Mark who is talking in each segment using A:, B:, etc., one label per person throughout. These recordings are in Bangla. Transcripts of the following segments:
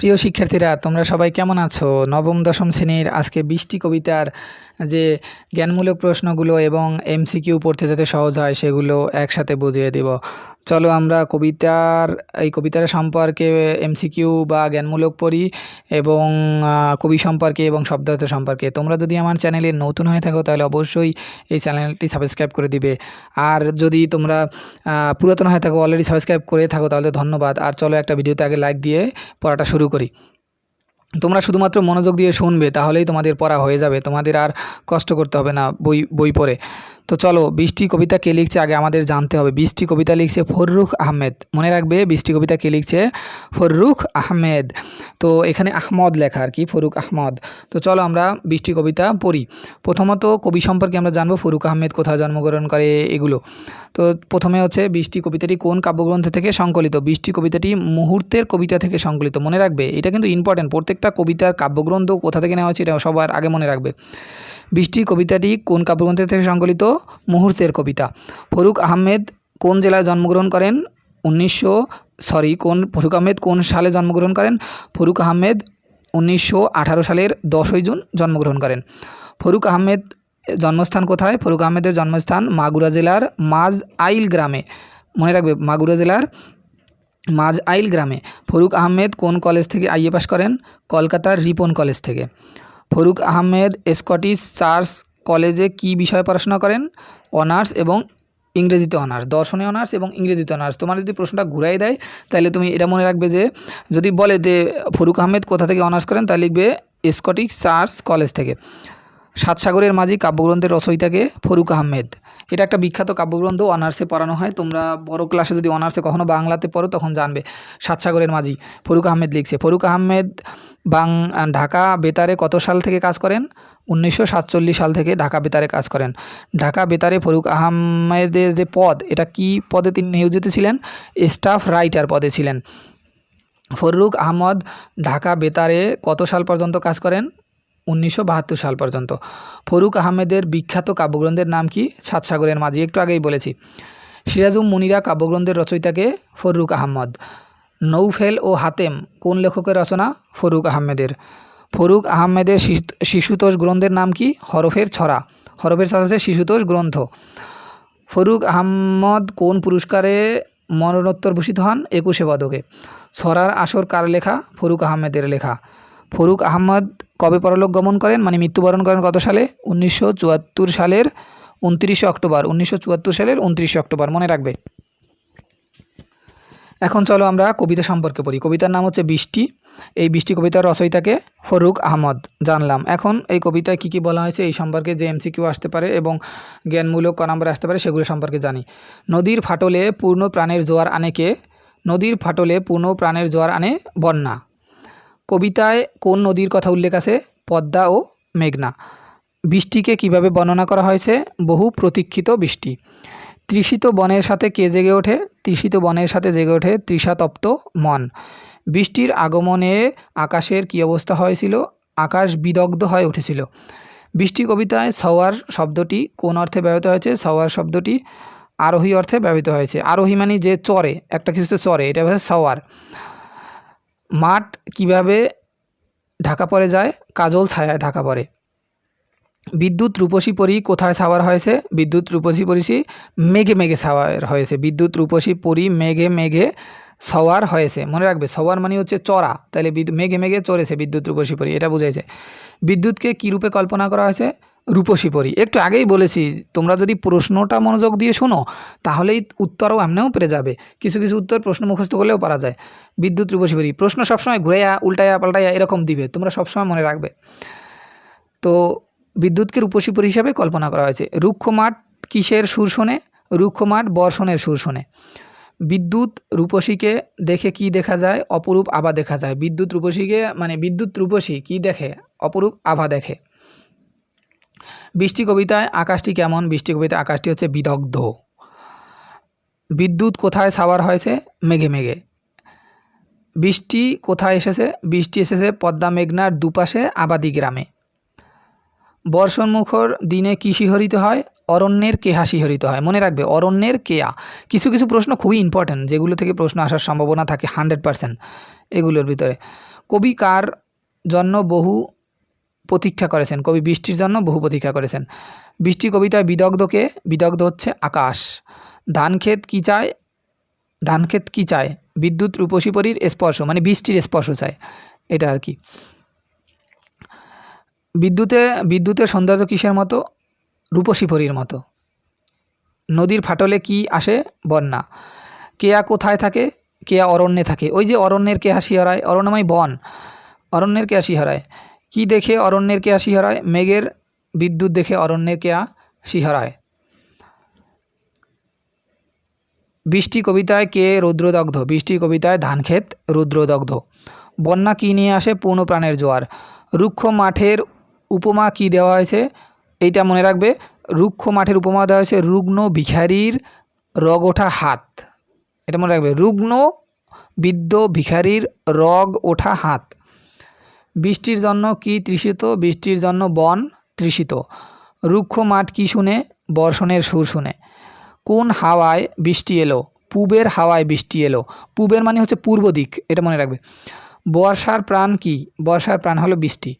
A: প্রিয় শিক্ষার্থীরা, তোমরা সবাই কেমন আছো? নবম, দশম শ্রেণির আজকে বৃষ্টি কবিতার যে জ্ঞানমূলক প্রশ্নগুলো এবং এমসিকিউ পড়তে যাতে সহজ হয়, সেগুলো একসাথে বুঝিয়ে দেব। চলো আমরা কবিতার, এই কবিতার সম্পর্কে এমসিকিউ বা জ্ঞানমূলক পড়ি এবং কবি সম্পর্কে এবং শব্দার্থ সম্পর্কে। তোমরা যদি আমার চ্যানেলে নতুন হয়ে থাকো, তাহলে অবশ্যই এই চ্যানেলটি সাবস্ক্রাইব করে দিবে। আর যদি তোমরা পুরাতন হয়ে থাকো, অলরেডি সাবস্ক্রাইব করে থাকো, তাহলে ধন্যবাদ। আর চলো একটা ভিডিওতে আগে লাইক দিয়ে পড়াটা শুরু করি। তোমরা শুধুমাত্র মনোযোগ দিয়ে শুনবে, তাহলেই তোমাদের পড়া হয়ে যাবে। তোমাদের আর কষ্ট করতে হবে না, বই বই পড়ে। তো চলো, বৃষ্টি কবিতা কে লিখছে আগে আমাদের জানতে হবে। বৃষ্টি কবিতা লিখছে ফররুখ আহমেদ। মনে রাখবে, বৃষ্টি কবিতা কে লিখছে? ফররুখ আহমেদ। তো এখানে আহমদ লেখা আর কি ফরুক আহমদ। তো চলো আমরা বৃষ্টি কবিতা পড়ি। প্রথমত কবি সম্পর্কে আমরা জানব ফরুক আহমেদ কোথায় জন্মগ্রহণ করে এগুলো। তো প্রথমে হচ্ছে, বৃষ্টি কবিতাটি কোন কাব্যগ্রন্থ থেকে সংকলিত? বৃষ্টি কবিতাটি মুহূর্তের কবিতা থেকে সংকলিত। মনে রাখবে, এটা কিন্তু ইম্পর্টেন্ট প্রত্যেকটা কবিতার কাব্যগ্রন্থ কোথা থেকে নেওয়া হয়েছে, এটা সবার আগে মনে রাখবে। বৃষ্টি কবিতাটি কোন কাব্যগ্রন্থ থেকে সংকলিত? মুহূর্তের কবিতা। ফরুক আহমেদ কোন জেলায় জন্মগ্রহণ করেন? উনিশশো, সরি, কোন, ফরুক আহমেদ কোন সালে জন্মগ্রহণ করেন? ফরুক আহমেদ উনিশশো আঠারো সালের দশই জুন জন্মগ্রহণ করেন। ফরুক আহমেদ জন্মস্থান কোথায়? ফরুক আহমেদের জন্মস্থান মাগুরা জেলার মাজ আইল গ্রামে। মনে রাখবে, মাগুরা জেলার মাজ আইল গ্রামে। ফরুক আহমেদ কোন কলেজ থেকে আইএ পাস করেন? কলকাতার রিপন কলেজ থেকে। ফরুক আহমেদ স্কটিশ চার্চ কলেজে কি বিষয়ে পড়াশোনা করেন? অনার্স এবং ইংরেজিতে অনার্স, দর্শনে অনার্স এবং ইংরেজিতে অনার্স। তোমার যদি প্রশ্নটা ঘুরাই দেয়, তাহলে তুমি এটা মনে রাখবে যে, যদি বলে যে ফরুক আহমেদ কোথা থেকে অনার্স করেন তাহলে লিখবে স্কটিশ চার্চ কলেজ থেকে। সাতসাগরের মাঝি কাব্যগ্রন্থের রচয়িতাকে ফরুক আহমেদ। এটা একটা বিখ্যাত কাব্যগ্রন্থ, অনার্সে পড়ানো হয়। তোমরা বড় ক্লাসে যদি অনার্সে কখনো বাংলাতে পড়ো, তখন জানবে। সাতসাগরের মাঝি ফরুক আহমেদ লিখছে, ফরুক আহমেদ বাং ঢাকা বেতারে কত সাল থেকে কাজ করেন? উনিশশো সাতচল্লিশ সাল থেকে ঢাকা বেতারে কাজ করেন। ঢাকা বেতারে ফরুক আহমেদের যে পদ, এটা কি পদে তিনি নিয়োজিত ছিলেন? স্টাফ রাইটার পদে ছিলেন। ফররুক আহমদ ঢাকা বেতারে কত সাল পর্যন্ত কাজ করেন? উনিশশো বাহাত্তর সাল পর্যন্ত। ফরুক আহমেদের বিখ্যাত কাব্যগ্রন্থের নাম কি? সাতসাগরের মাঝি। একটু আগেই বলেছি। সিরাজুম মুনিরা কাব্যগ্রন্থের রচয়িতাকে ফররুক আহমদ নৌফেল ও হাতেম কোন লেখকের রচনা? ফরুক আহমেদের ফরুক আহমেদের শিশুতোষ গ্রন্থের নাম কি? হরফের ছড়া। হরফের ছড়া হচ্ছে শিশুতোষ গ্রন্থ। ফরুক আহমদ কোন পুরস্কারে মরণোত্তর ভূষিত হন? একুশে পদকে ছড়ার আসর কার লেখা? ফরুক আহমেদের লেখা। ফরুক আহমদ কবে পরলোক গমন করেন? মানে মৃত্যুবরণ করেন কত সালে? উনিশশো চুয়াত্তর সালের উনত্রিশে অক্টোবর। উনিশশো চুয়াত্তর সালের উনত্রিশে অক্টোবর। মনে রাখবে। এখন চলো আমরা কবিতা সম্পর্কে পড়ি। কবিতার নাম হচ্ছে বৃষ্টি। এই বৃষ্টি কবিতার রচয়িতাকে ফরুক আহমদ জানলাম। এখন এই কবিতায় কী কী বলা হয়েছে এই সম্পর্কে যে এমসিকিউ আসতে পারে এবং জ্ঞানমূলক ক নম্বরে আসতে পারে সেগুলো সম্পর্কে জানি। নদীর ফাটলে পূর্ণ প্রাণের জোয়ার আনেকে নদীর ফাটলে পূর্ণ প্রাণের জোয়ার আনে বন্যা। কবিতায় কোন নদীর কথা উল্লেখ আছে? পদ্মা ও মেঘনা। বৃষ্টিকে কীভাবে বর্ণনা করা হয়েছে? বহু প্রতীক্ষিত বৃষ্টি। তৃষিত বনের সাথে কে জেগে ওঠে? তৃষিত বনের সাথে জেগে ওঠে তৃষাতপ্ত মন। বৃষ্টির আগমনে আকাশের কী অবস্থা হয়েছিল? আকাশ বিদগ্ধ হয়ে উঠেছিল। বৃষ্টি কবিতায় সওয়ার শব্দটি কোন অর্থে ব্যবহৃত হয়েছে? সওয়ার শব্দটি আরোহী অর্থে ব্যবহৃত হয়েছে। আরোহী মানে যে চরে, একটা কিছুতে চরে, এটা হচ্ছে সওয়ার। মাঠ কীভাবে ঢাকা পড়ে যায়? কাজল ছায়ায় ঢাকা পড়ে। বিদ্যুৎ রূপসী পরি কোথায় ছাওয়ার হয়েছে? বিদ্যুৎ রূপসী পরিসি মেঘে মেঘে ছাওয়ার হয়েছে। বিদ্যুৎ রূপসী পরি মেঘে মেঘে সওয়ার হয়েছে। মনে রাখবে সওয়ার মানে হচ্ছে চড়া। তাহলে মেঘে মেঘে চড়েছে বিদ্যুৎ রূপসী পরি, এটা বুঝাইছে। বিদ্যুৎকে কী রূপে কল্পনা করা হয়েছে? রূপসী পরি। একটু আগেই বলেছি, তোমরা যদি প্রশ্নটা মনোযোগ দিয়ে শোনো, তাহলেই উত্তরও এমনিও পেরে যাবে। কিছু কিছু উত্তর প্রশ্ন মুখস্থ করলেও পারা যায়। বিদ্যুৎ রূপসী পরি, প্রশ্ন সবসময় ঘুরাইয়া, উল্টাইয়া, পাল্টাইয়া এরকম দিবে, তোমরা সবসময় মনে রাখবে। তো বিদ্যুৎকে রূপসী পরি হিসাবে কল্পনা করা হয়েছে। রুক্ষ মাঠ কিসের সুর শোনে? রুক্ষ মাঠ বর্ষণের সুর শোনে। বিদ্যুৎ রূপসীকে দেখে কি দেখা যায়? অপরূপ আভা দেখা যায়। বিদ্যুৎ রূপসীকে মানে বিদ্যুৎ রূপসী কি দেখে? অপরূপ আভা দেখে। বৃষ্টি কবিতায় আকাশটি কেমন? বৃষ্টি কবিতায় আকাশটি হচ্ছে বিদগ্ধ। বিদ্যুৎ কোথায় ছাওয়ার হয়েছে? মেঘে মেঘে। বৃষ্টি কোথায় এসেছে? বৃষ্টি এসেছে পদ্মা মেঘনার দুপাশে আবাদি গ্রামে। বর্ষণমুখর দিনে কী শিহরিত হয়? অরণ্যের কেহা শিহরিত হয়? মনে রাখবে, অরণ্যের কেয়া কিছু কিছু প্রশ্ন খুবই ইম্পর্ট্যান্ট যেগুলো থেকে প্রশ্ন আসার সম্ভাবনা থাকে হান্ড্রেড পারসেন্ট এগুলোর ভিতরে। কবি কার জন্য বহু প্রতীক্ষা করেছেন। কবি বৃষ্টির জন্য বহু প্রতীক্ষা করেছেন। বৃষ্টি কবিতায় বিদগ্ধকে, বিদগ্ধ হচ্ছে আকাশ। ধান ধানক্ষেত কী চায়? ধান ধানক্ষেত কী চায়? বিদ্যুৎ রূপসী পরীর স্পর্শ মানে বৃষ্টির স্পর্শ চায়। এটা আর কি। বিদ্যুতে, বিদ্যুতের সৌন্দর্য কিসের মতো? রূপসী পরীর মতো। নদীর ফাটলে কি আসে? বন্যা। কেয়া কোথায় থাকে? কেয়া অরণ্যে থাকে। ওই যে অরণ্যের কেয়া শিহরায়? অরণ্য মানে বন। অরণ্যের কেয়া শিহরায়? কি দেখে অরণ্যের কেয়া শিহরায়? মেঘের বিদ্যুৎ দেখে অরণ্যের কেয়া শিহরায়। বৃষ্টি কবিতায় কে রৌদ্রদগ্ধ? বৃষ্টি কবিতায় ধানক্ষেত রুদ্রদগ্ধ। বন্যা কী নিয়ে আসে? পূর্ণ প্রাণের জোয়ার। রুক্ষ মাঠের উপমা কি দেওয়া হয়েছে? এইটা মনে রাখবে। রুক্ষ মাঠের উপমা দেওয়া হয়েছে রুগ্ন ভিখারির রগ ওঠা হাত। এটা মনে রাখবে। রুগ্ন বিদ্য ভিখারির রগ ওঠা হাত। বৃষ্টির জন্য কি তৃষিত, বৃষ্টির জন্য বন তৃষিত? রুক্ষ মাঠ কি শুনে, বর্ষণের সুর শুনে? কোন হাওয়ায় বৃষ্টি এলো? পূবের হাওয়ায় বৃষ্টি এলো। পূবের মানে হচ্ছে পূর্ব দিক, এটা মনে রাখবে। বর্ষার প্রাণ কি? বর্ষার প্রাণ হলো বৃষ্টি।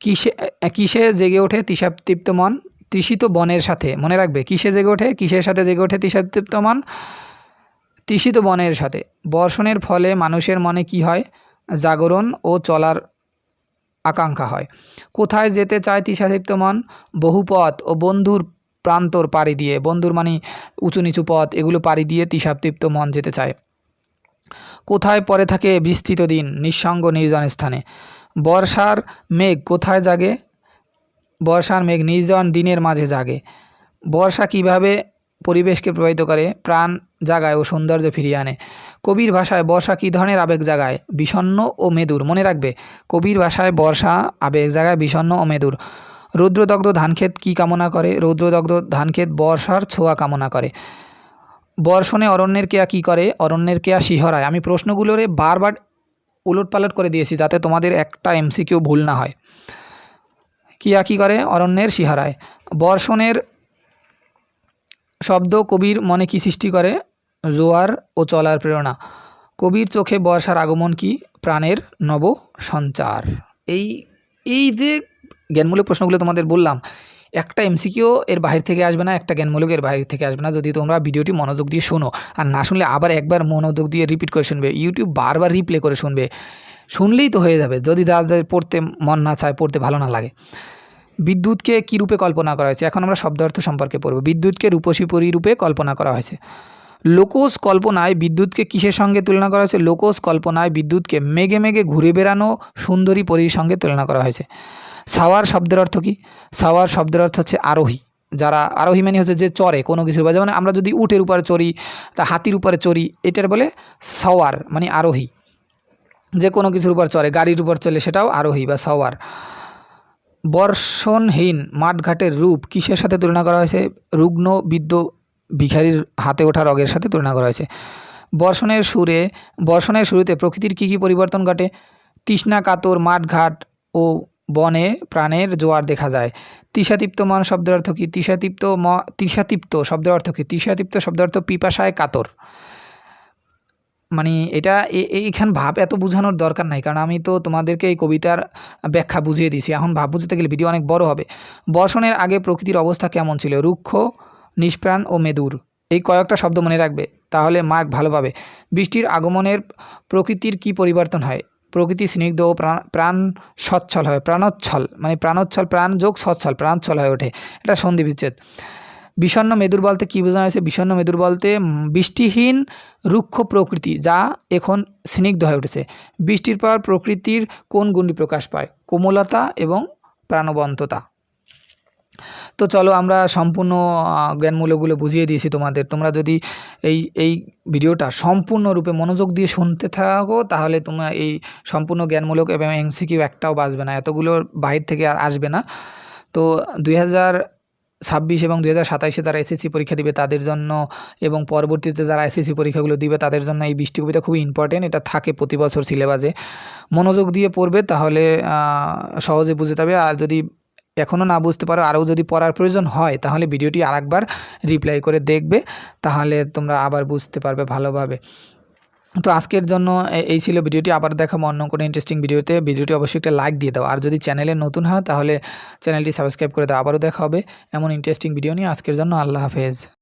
A: কিসে কিসে জেগে ওঠে তৃষাতৃপ্ত মন? তৃষিত বনের সাথে, মনে রাখবে। কিসে জেগে ওঠে? কিসের সাথে জেগে ওঠে তৃষাতৃপ্ত মন? তৃষিত বনের সাথে। বর্ষণের ফলে মানুষের মনে কি হয়? জাগরণ ও চলার আকাঙ্ক্ষা হয়। কোথায় যেতে চায় তৃষাতৃপ্ত মন? বহু পথ ও বন্ধুর প্রান্তর পাড়ি দিয়ে। বন্ধুর মানে উঁচু নিচু পথ, এগুলো পাড়ি দিয়ে তৃষাতৃপ্ত মন যেতে চায়। কোথায় পরে থাকে বিস্তৃত দিন, নিঃসঙ্গ নির্জন স্থানে। বর্ষার মেঘ কোথায় জাগে? বর্ষার মেঘ নির্জন দিনের মাঝে জাগে। বর্ষা কীভাবে পরিবেশকে প্রভাবিত করে? প্রাণ জাগায় ও সৌন্দর্য ফিরিয়ে আনে। কবির ভাষায় বর্ষা কী ধরনের আবেগ জাগায়? বিষণ্ণ ও মেদুর, মনে রাখবে। কবির ভাষায় বর্ষা, আবেগ জাগায় বিষণ্ণ ও মেদুর। রৌদ্রদগ্ধ ধানক্ষেত কী কামনা করে? রৌদ্রদগ্ধ ধানক্ষেত বর্ষার ছোঁয়া কামনা করে। বর্ষণে অরণ্যের কেয়া কী করে? অরণ্যের কেয়া শিহরায়। আমি প্রশ্নগুলোরে বারবার উলট পালট করে দিয়েছি যাতে তোমাদের একটা এমসিকিউ ভুল না হয়। কিয়া কী করে? অরণ্যের শিহরায়। বর্ষণের শব্দ কবির মনে কি সৃষ্টি করে? জোয়ার ও চলার প্রেরণা। কবির চোখে বর্ষার আগমন কি? প্রাণের নব সঞ্চার এই এই যে জ্ঞানমূলক প্রশ্নগুলো তোমাদের বললাম, একটা এমসিকিউ এর বাইরে থেকে আসবে না, একটা জ্ঞানমূলক এর বাইরে থেকে আসবে না। যদি তোমরা ভিডিওটি মনোযোগ দিয়ে শোনো আর না শুনলে আবার একবার মনোযোগ দিয়ে রিপিট করে শুনবে ইউটিউব বারবার রিপ্লে করে শুনবে, শুনলেই তো হয়ে যাবে। যদি তাদের পড়তে মন না চায়, পড়তে ভালো না লাগে। বিদ্যুৎকে কী রূপে কল্পনা করা হয়েছে? এখন আমরা শব্দার্থ সম্পর্কে পড়ব। বিদ্যুৎকে রূপসী পরিরূপে কল্পনা করা হয়েছে। লোকোস কল্পনায় বিদ্যুৎকে কিসের সঙ্গে তুলনা করা হয়েছে? লোকোস কল্পনায় বিদ্যুৎকে মেঘে মেঘে ঘুরে বেড়ানো সুন্দরী পরীর সঙ্গে তুলনা করা হয়েছে। সাওয়ার শব্দের অর্থ কী? সাওয়ার শব্দের অর্থ হচ্ছে আরোহী। যারা আরোহী মানে হচ্ছে যে চড়ে, কোনো কিছুর উপর যেমন আমরা যদি উটের উপরে চড়ি, তা হাতির উপরে চড়ি, এটার বলে সাওয়ার মানে আরোহী। যে কোনো কিছুর উপর চড়ে, গাড়ির উপর চলে সেটাও আরোহী বা সাওয়ার। বর্ষণহীন মাঠঘাটের রূপ কিসের সাথে তুলনা করা হয়েছে? রুগ্ন বিদ্য ভিখারির হাতে ওঠা রগের সাথে তুলনা করা হয়েছে। বর্ষণের সুরে, বর্ষণের শুরুতে প্রকৃতির কী কী পরিবর্তন ঘটে? তৃষ্ণা, কাতর, মাঠঘাট ও বনে প্রাণের জোয়ার দেখা যায়। তৃষাতৃপ্ত মন শব্দের অর্থ কী? তৃষাতৃপ্ত ম, তৃষাতৃপ্ত শব্দের অর্থ কী? তৃষাতৃপ্ত শব্দের অর্থ পিপাসায় কাতর। মানে এটা এইখান ভাব এত বোঝানোর দরকার নাই, কারণ আমি তো তোমাদেরকে এই কবিতার ব্যাখ্যা বুঝিয়ে দিয়েছি। এখন ভাব বুঝতে গেলে ভিডিও অনেক বড় হবে। বর্ষণের আগে প্রকৃতির অবস্থা কেমন ছিল? রুক্ষ নিষ্প্রাণ ও মেদুর। এই কয়েকটা শব্দ মনে রাখবে, তাহলে মার্ক ভালো পাবে। বৃষ্টির আগমনের প্রকৃতির কি পরিবর্তন হয়? প্রকৃতি স্নিগ্ধ ও প্রাণ প্রাণ সচ্ছল হয়। প্রাণোচ্ছল মানে প্রাণোচ্ছল, প্রাণ যোগ সচ্ছল, প্রাণোচ্ছল হয়ে ওঠে। এটা সন্ধি বিচ্ছেদ। বিষণ্ণ মেদুর বলতে কী বোঝানো হয়েছে? বিষণ্ণ মেদুর বলতে বৃষ্টিহীন, রুক্ষ প্রকৃতি যা এখন স্নিগ্ধ হয়ে উঠেছে। বৃষ্টির পর প্রকৃতির কোন গুণটি প্রকাশ পায়? কোমলতা এবং প্রাণবন্ততা। তো চলো আমরা সম্পূর্ণ জ্ঞানমূলকগুলো বুঝিয়ে দিয়েছি তোমাদের। তোমরা যদি এই এই ভিডিওটা সম্পূর্ণরূপে মনোযোগ দিয়ে শুনতে থাকো, তাহলে তোমরা এই সম্পূর্ণ জ্ঞানমূলক এবং এমসিকিউ একটাও বাঁচবে না। এতগুলোর বাহির থেকে আর আসবে না। তো দুই ছাব্বিশ এবং দু হাজার সাতাইশে যারা এসএসসি পরীক্ষা দিবে তাদের জন্য এবং পরবর্তীতে যারা এসএসসি পরীক্ষাগুলো দিবে তাদের জন্য এই বৃষ্টি কবিতা খুবই ইম্পর্টেন্ট এটা থাকে প্রতি বছর সিলেবাসে মনোযোগ দিয়ে পড়বে তাহলে সহজে বুঝে যাবে। আর যদি এখনও না বুঝতে পারো, আরও যদি পড়ার প্রয়োজন হয়, তাহলে ভিডিওটি আরেকবার রিপ্লাই করে দেখবে, তাহলে তোমরা আবার বুঝতে পারবে ভালোভাবে। তো আজকের জন্য এই ছিল ভিডিওটি, আবার দেখাবো অন্য কোনো ইন্টারেস্টিং ভিডিওতে ভিডিওটি অবশ্যই একটা লাইক দিয়ে দাও, আর যদি চ্যানেলে নতুন হয়, তাহলে চ্যানেলটি সাবস্ক্রাইব করে দাও, আবারও দেখা হবে এমন ইন্টারেস্টিং ভিডিও নিয়ে। আজকের জন্য আল্লাহ হাফেজ।